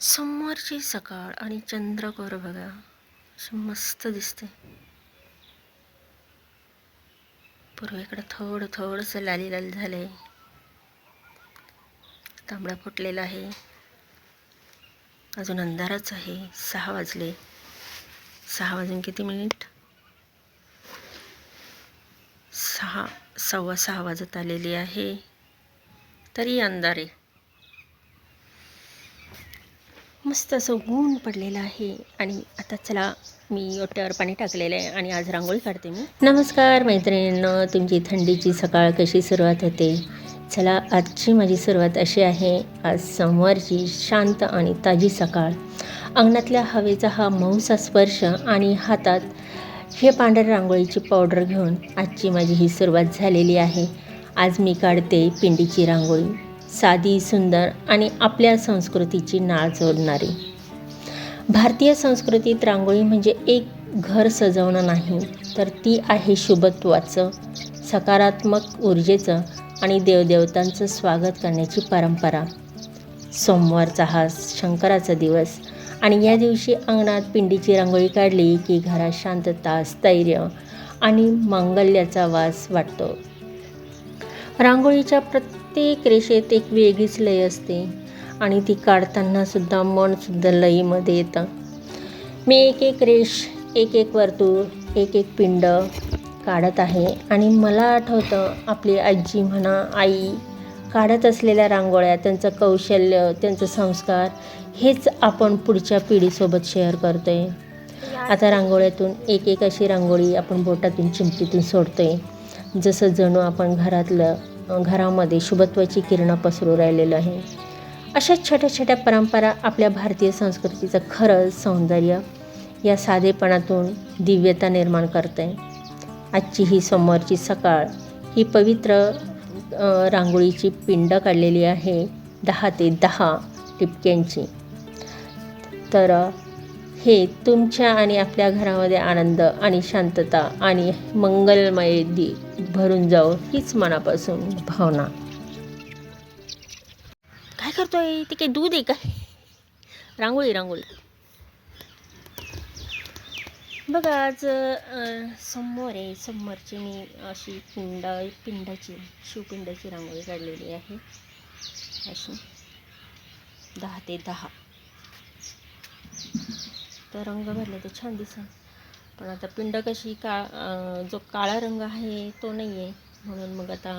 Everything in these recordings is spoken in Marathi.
सोमवारची सकाळ आणि चंद्रकोर बघा. अशी मस्त दिसते पूर्वेकडं थोडं थोडंसं लाली लाल झालंय. तांबडा फुटलेला आहे. अजून अंधारच आहे. सहा वाजले. सहा वाजून किती मिनिट? सहा सव्वा सहा वाजत आलेली आहे. तरी अंधार आहे मस्त असं ऊन पडलेलं आहे. आणि आता चला मी ओट्यावर पाणी टाकलेलं आहे आणि आज रांगोळी काढते मी. नमस्कार मैत्रिणींनो तुमची थंडीची सकाळ कशी सुरुवात होते? चला आजची माझी सुरुवात अशी आहे. आज सोमवारची शांत आणि ताजी सकाळ. अंगणातल्या हवेचा हा मऊसा स्पर्श आणि हातात हे पांढऱ्या रांगोळीची पावडर घेऊन आजची माझी ही सुरुवात झालेली आहे. आज मी काढते पिंडीची रांगोळी. साधी सुंदर आणि आपल्या संस्कृतीची नाळ जोडणारी. भारतीय संस्कृतीत रांगोळी म्हणजे एक घर सजवणं नाही तर ती आहे शुभत्वाचं सकारात्मक ऊर्जेचं आणि देवदेवतांचं स्वागत करण्याची परंपरा. सोमवारचा हा शंकराचा दिवस आणि या दिवशी अंगणात पिंडीची रांगोळी काढली की घरात शांतता स्थैर्य आणि मांगल्याचा वास वाटतो. रांगोळीच्या प्रत्येक रेषेत एक वेगळीच लय असते. आणि ती काढताना सुद्धा मनसुद्धा लईमध्ये येतं. मी एक एक रेष एक एक वर्तुळ एक एक पिंड काढत आहे. आणि मला आठवतं आपली आजी म्हणा आई काढत असलेल्या रांगोळ्या त्यांचं कौशल्य त्यांचं संस्कार हेच आपण पुढच्या पिढीसोबत शेअर करतो आहे आता रांगोळ्यातून एक एक अशी रांगोळी आपण बोटातून चिमटीतून सोडतो आहे जसं जणू आपण घरातलं घरामध्ये शुभत्वाची किरणं पसरू राहिलेलं आहे. अशा छोट्या छोट्या परंपरा आपल्या भारतीय संस्कृतीचं खरंच सौंदर्य या साधेपणातून दिव्यता निर्माण करते. आजची ही सोमवारची सकाळ ही पवित्र रांगोळीची पिंड काढलेली आहे दहा ते दहा टिपक्यांची. तर हे तुमच्या आणि आपल्या घरामध्ये आनंद आणि शांतता आणि मंगलमय दी भरून जाऊ हीच मनापासून भावना. काय करतोय? ते काही दूध आहे का? रांगोळी रांगोळी. बघा आज समोर आहे. समोरची मी अशी पिंड पिंडाची शिवपिंडाची रांगोळी काढलेली आहे. अशी. दहा ते दहा. तर रंग भरला तर छान दिसेल. पण आता पिंड कशी का जो काळा रंग आहे तो नाही आहे म्हणून मग आता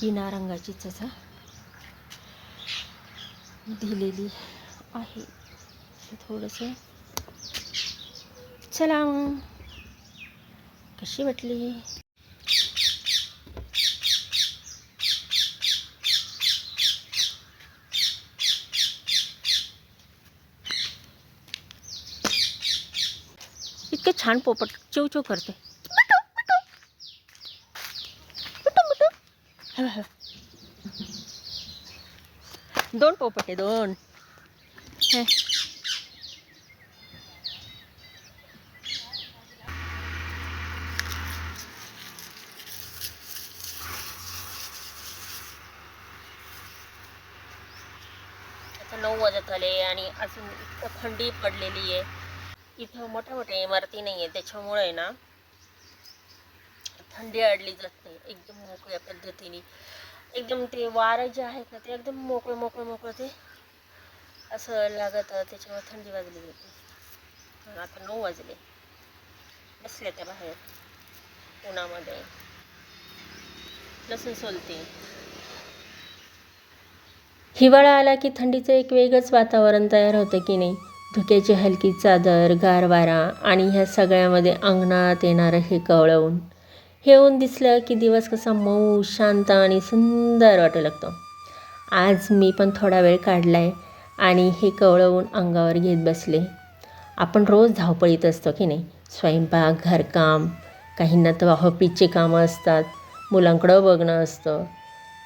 बिना रंगाचीच असा दिलेली आहे. थोडंसं चला मग. कशी वाटली? इतकं छान पोपट चिव चिव करते. दोन पोपट आहे दोन. हे. नऊ वाजत आले आणि अजून इतकं थंडी पडलेली आहे. इथं मोठ्या मोठ्या इमारती नाही आहे त्याच्यामुळे ना थंडी अडली जात. नाही एकदम मोकळ्या पद्धतीने. एकदम ते वारं जे आहे ना ते एकदम मोकळं मोकळं मोकळं ते असं लागत त्याच्यामुळे थंडी वाजली जाते. आता नऊ वाजले. बसले त्या बाहेर. उन्हामध्ये. लसूण सोलते. हिवाळा आला की थंडीचं एक वेगळंच वातावरण तयार होतं की नाही? धुक्याची हलकी चादर गार वारा आणि ह्या सगळ्यामध्ये अंगणात येणारं हे कवळवून. हे ऊन दिसलं की दिवस कसा मऊ शांत आणि सुंदर वाटू लागतो. आज मी पण थोडा वेळ काढला आहे आणि हे कवळवून अंगावर घेत बसले. आपण रोज धावपळीत असतो की नाही? स्वयंपाक घरकाम काहींना तर हॉपीजचे कामं असतात मुलांकडं बघणं असतं.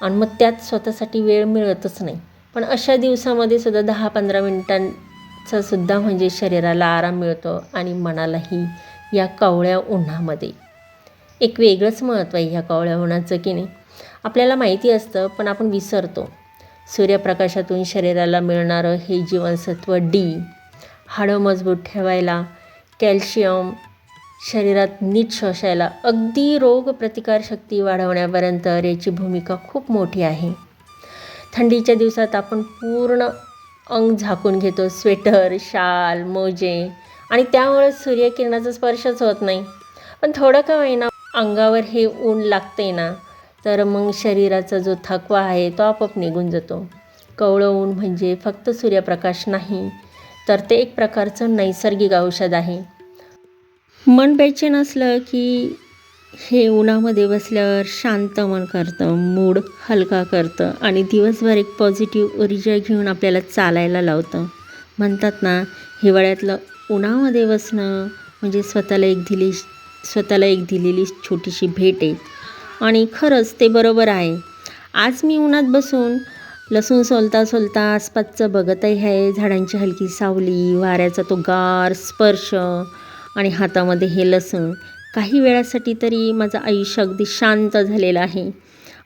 आणि मग त्यात स्वतःसाठी वेळ मिळतच नाही. पण अशा दिवसामध्ये सुद्धा दहा पंधरा चा सुद्धा म्हणजे शरीराला आराम मिळतो आणि मनालाही या कवळ्या उन्हामध्ये. एक वेगळंच महत्त्व आहे ह्या कवळ्या उन्हाचं की नाही? आपल्याला माहिती असतं पण आपण विसरतो. सूर्यप्रकाशातून शरीराला मिळणारं हे जीवनसत्व डी हाडं मजबूत ठेवायला कॅल्शियम शरीरात नीट शोषायला अगदी रोगप्रतिकारशक्ती वाढवण्यापर्यंत याची भूमिका खूप मोठी आहे. थंडीच्या दिवसात आपण पूर्ण अंग झाकून घेतो स्वेटर शाल मोजे. आणि त्यामुळे सूर्यकिरणाचा स्पर्शच होत नाही. पण थोडं का होईना अंगावर हे ऊन लागते ना तर मग शरीराचा जो थकवा आहे तो आपोआप निघून जातो. कवळं ऊन म्हणजे फक्त सूर्यप्रकाश नाही तर ते एक प्रकारचं नैसर्गिक औषध आहे. मन बेचैन असलं की हे उन्हामध्ये बसल्यावर शांत मन करतं मूड हलका करतं आणि दिवसभर एक पॉझिटिव्ह ऊर्जा घेऊन आपल्याला चालायला लावतं. म्हणतात ना हिवाळ्यातलं उन्हामध्ये बसणं म्हणजे स्वतःला एक दिली स्वतःला एक दिलेली छोटीशी भेट आहे. आणि खरंच ते बरोबर आहे. आज मी उन्हात बसून लसूण सोलता सोलता आसपासचं बघतही आहे. झाडांची हलकी सावली वाऱ्याचा तो गार स्पर्श आणि हातामध्ये हे लसूण. काही वेळासाठी तरी माझं आयुष्य अगदी शांत झालेलं आहे.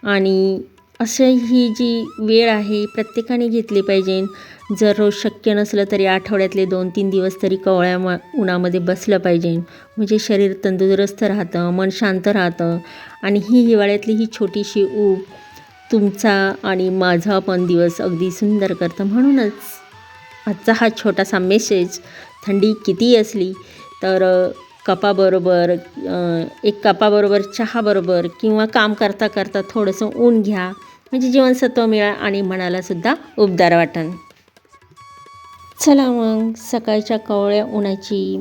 आणि असं ही जी वेळ आहे प्रत्येकाने घेतली पाहिजे. जर रोज शक्य नसलं तरी आठवड्यातले दोन तीन दिवस तरी कवळ्या म उन्हामध्ये बसलं पाहिजे. म्हणजे शरीर तंदुरुस्त राहतं मन शांत राहतं. आणि ही हिवाळ्यातली ही छोटीशी ऊब तुमचा आणि माझा पण दिवस अगदी सुंदर करतं. म्हणूनच आजचा हा छोटासा मेसेज थंडी किती असली तर कपाबरोबर एक कपाबरोबर चहाबरोबर किंवा काम करता करता थोडंसं ऊन घ्या. म्हणजे जीवनसत्व मिळा आणि मनालासुद्धा उबदार वाटन चला मग सकाळच्या कवळ्या उन्हाची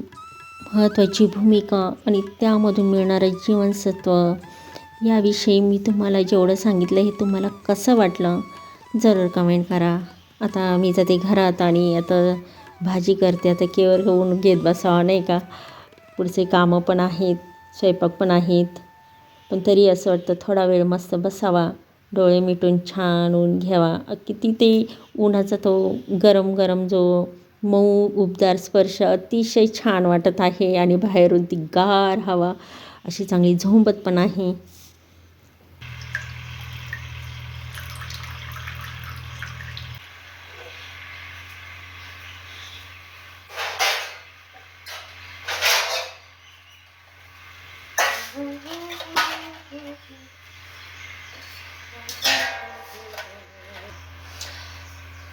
महत्त्वाची भूमिका आणि त्यामधून मिळणारं जीवनसत्व याविषयी मी तुम्हाला जेवढं सांगितलं हे तुम्हाला कसं वाटलं जरूर कमेंट करा. आता मी जाते घरात आणि आता भाजी करते. आता केवळ ऊन घेत बसावं नाही का? पुढचे कामं पण आहेत स्वयंपाक पण आहेत. पण तरी असं वाटतं थोडा वेळ मस्त बसावा डोळे मिटून छान ऊन घ्यावा. किती ते उन्हाचा तो गरम गरम जो मऊ उबदार स्पर्श अतिशय छान वाटत आहे आणि बाहेरून ती गार हवा अशी चांगली झोंबत पण आहे.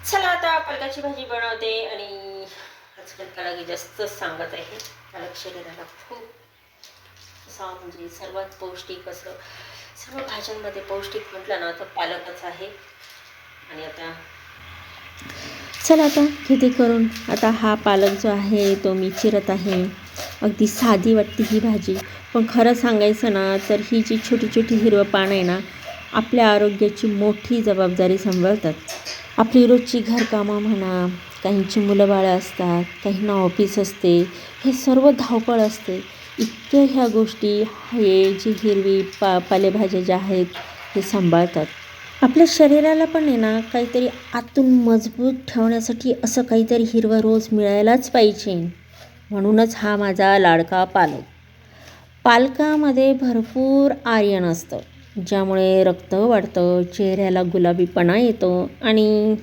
चला आता पालकाची भाजी बनवते आणि आजकाल त्याला जास्तच सांगत आहे. पालक शरीराला खूप असा म्हणजे सर्वात पौष्टिक असं सर्व भाज्यांमध्ये पौष्टिक म्हटलं ना तर पालकच आहे. आणि आता चला आता किती करून आता हा पालक जो आहे तो मी चिरत आहे. अगदी साधी वाटते ही भाजी. पण खरं सांगायचं ना तर ही जी छोटी छोटी हिरवं पान आहे ना आपल्या आरोग्याची मोठी जबाबदारी सांभाळतात. आपली रोजची घरकामं म्हणा काहींची मुलं बाळं असतात काहींना ऑफिस असते हे सर्व धावपळ असते. इतक्या ह्या गोष्टी हे जी हिरवी पा पालेभाज्या ज्या आहेत हे सांभाळतात. आपल्या शरीराला पण आहे ना काहीतरी आतून मजबूत ठेवण्यासाठी असं काहीतरी हिरवं रोज मिळायलाच पाहिजे. म्हणूनच हा माझा लाडका पालक. पालकामध्ये भरपूर आर्यन असतं. ज्यामुळे रक्त वाढतं चेहऱ्याला गुलाबीपणा येतो आणि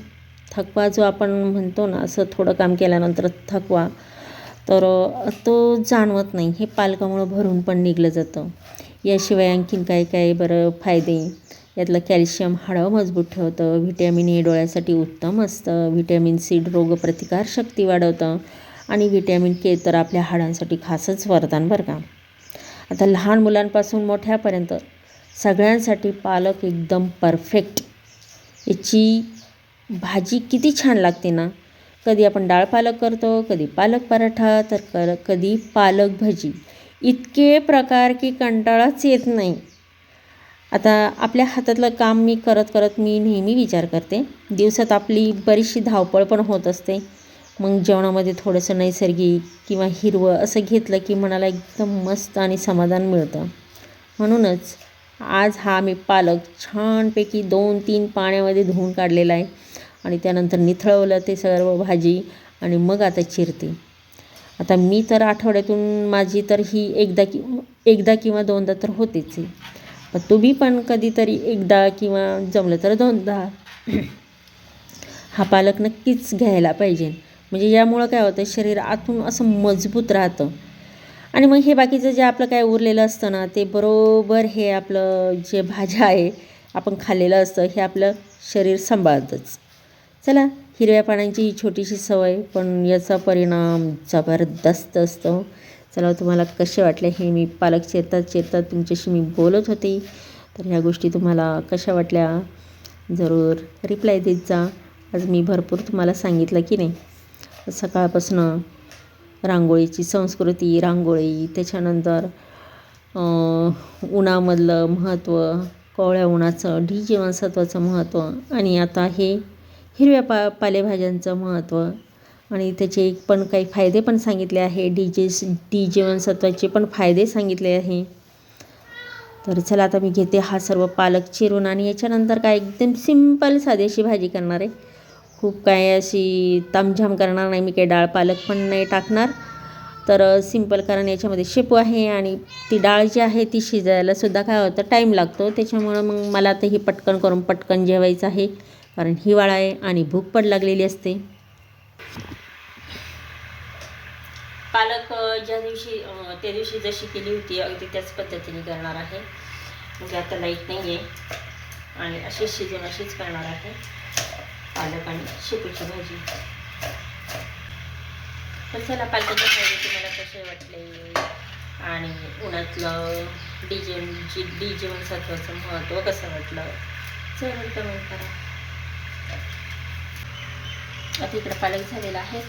थकवा जो आपण म्हणतो ना असं थोडं काम केल्यानंतर थकवा तर तो जाणवत नाही. हे पालकामुळं भरून पण निघलं जातं. याशिवाय आणखीन काय काय बरं फायदे. यातलं कॅल्शियम हाडं मजबूत ठेवतं. व्हिटॅमिन ए डोळ्यासाठी उत्तम असतं. व्हिटॅमिन सी रोगप्रतिकारशक्ती वाढवतं. आणि व्हिटॅमिन के तर आपल्या हाडांसाठी खासच वरदान बरं का. आता लहान मुलांपासून मोठ्यापर्यंत सगळ्यांसाठी पालक एकदम परफेक्ट याची भाजी किती छान लागते ना. कधी आपण डाळ पालक करतो कधी पालक पराठा तर कर कधी पालक भजी. इतके प्रकार की कंटाळाच येत नाही. आता आपल्या हातातलं काम मी करत करत मी नेहमी विचार करते. दिवसात आपली बरीचशी धावपळ पण होत असते. मग जेवणामध्ये थोडंसं नैसर्गिक किंवा हिरवं असं घेतलं की मनाला एकदम मस्त आणि समाधान मिळतं. म्हणूनच आज हा मी पालक छानपैकी दोन तीन पाण्यामध्ये धुवून काढलेला आहे. आणि त्यानंतर निथळवलं ते सर्व भाजी आणि मग आता चिरते. आता मी तर आठवड्यातून माझी तर ही एकदा कि एकदा किंवा दोनदा तर होतेच आहे. पण तुम्ही पण कधीतरी एकदा किंवा जमलं तर दोनदा. हा पालक नक्कीच घ्यायला पाहिजे. म्हणजे यामुळं काय होतं शरीर आतून असं मजबूत राहतं. आणि मग हे बाकीचं जे आपलं काय उरलेलं असतं ना ते बरोबर हे आपलं जे भाज्या आहे आपण खाल्लेलं असतं हे आपलं शरीर सांभाळतंच. चला हिरव्या पानांची ही छोटीशी सवय पण याचा परिणाम जबरदस्त असतो. चला तुम्हाला कसे वाटले हे मी पालक चेतात चेतात तुमच्याशी मी बोलत होते. तर ह्या गोष्टी तुम्हाला कशा वाटल्या? जरूर रिप्लाय देत जा. आज मी भरपूर तुम्हाला सांगितलं की नाही. सकाळपासून रांगोळीची संस्कृती रांगोळी त्याच्यानंतर उन्हामधलं महत्त्व कोवळ्या उन्हाचं डी जीवनसत्वाचं महत्त्व आणि आता हे हिरव्या पा पालेभाज्यांचं महत्त्व आणि त्याचे पण काही फायदे पण सांगितले आहे. डी जे डी जीवनसत्वाचे पण फायदे सांगितले आहे. तर चला आता मी घेते हा सर्व पालक चिरून आणि याच्यानंतर काय एकदम सिंपल साधीशी भाजी करणार आहे. खूप काय अशी तामझाम करणार नाही मी काही डाळ पालक पण नाही टाकणार. तर सिंपल कारण याच्यामध्ये शेपू आहे आणि ती डाळ जी आहे ती शिजायला सुद्धा काय होतं टाईम लागतो. त्याच्यामुळं मग मला आता ही पटकन करून पटकन जेवायचं आहे. कारण हिवाळा आहे आणि भूक पण लागलेली असते. पालक ज्या दिवशी त्या दिवशी जशी केली होती अगदी त्याच पद्धतीने करणार आहे. म्हणजे आता लाइट नाही आहे आणि अशीच शिजून अशीच करणार आहे. पालक आणि शेपूची भाजी. तर चला पालकाचे तुम्हाला कसे वाटले? आणि उन्हातलं डी जीवन सत्वाचं डी महत्त्व कसं वाटलं? चला कमेंट करा. आता इकडं पालक झालेला आहे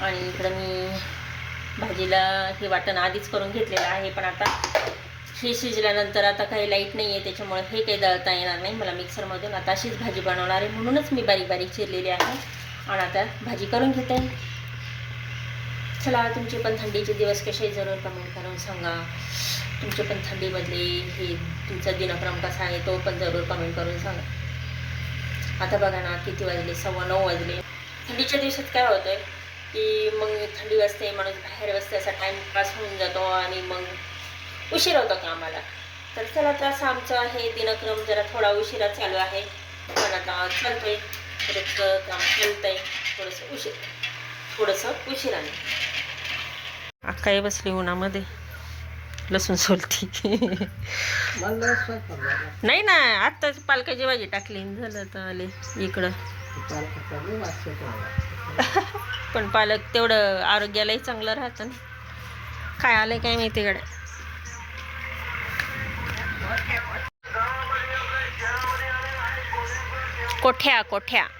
आणि इकडं मी भाजीला हे वाटण आधीच करून घेतलेलं आहे पण आता हे शिजल्यानंतर आता काही लाइट नाही आहे त्याच्यामुळे हे काही दळता येणार नाही. मला मिक्सरमधून आता अशीच भाजी बनवणार आहे म्हणूनच मी बारीक बारीक चिरलेली आहे. आणि आता भाजी करून घेते. चला तुमचे पण थंडीचे दिवस कसे जरूर कमेंट करून सांगा. तुमचे पण थंडीमधले हे तुमचा दिनक्रम कसा आहे तो पण जरूर कमेंट करून सांगा. आता बघा ना किती वाजले? सव्वा नऊ वाजले. थंडीच्या दिवसात काय होतं की मग थंडी वाजते माणूस बाहेर बसते असा टाईमपास होऊन जातो आणि मग उशीर होतो कामाला. तर चला तर असं आमचं आहे दिनक्रम जरा थोडा उशिरा चालू आहे. पण आता चालतोय. थोडंसं काम चालतंय थोडंसं उशीर थोडंसं उशिराने. अक्काही बसली उन्हामध्ये. लसूण सोलती. नाही ना आत्ताच पालकाची भाजी टाकली. झालं तर आले इकडं. पण पालक तेवढं आरोग्यालाही चांगलं राहतं ना. काय आलंय काय माहिती कडे કોઠ્યા કોઠ્યા.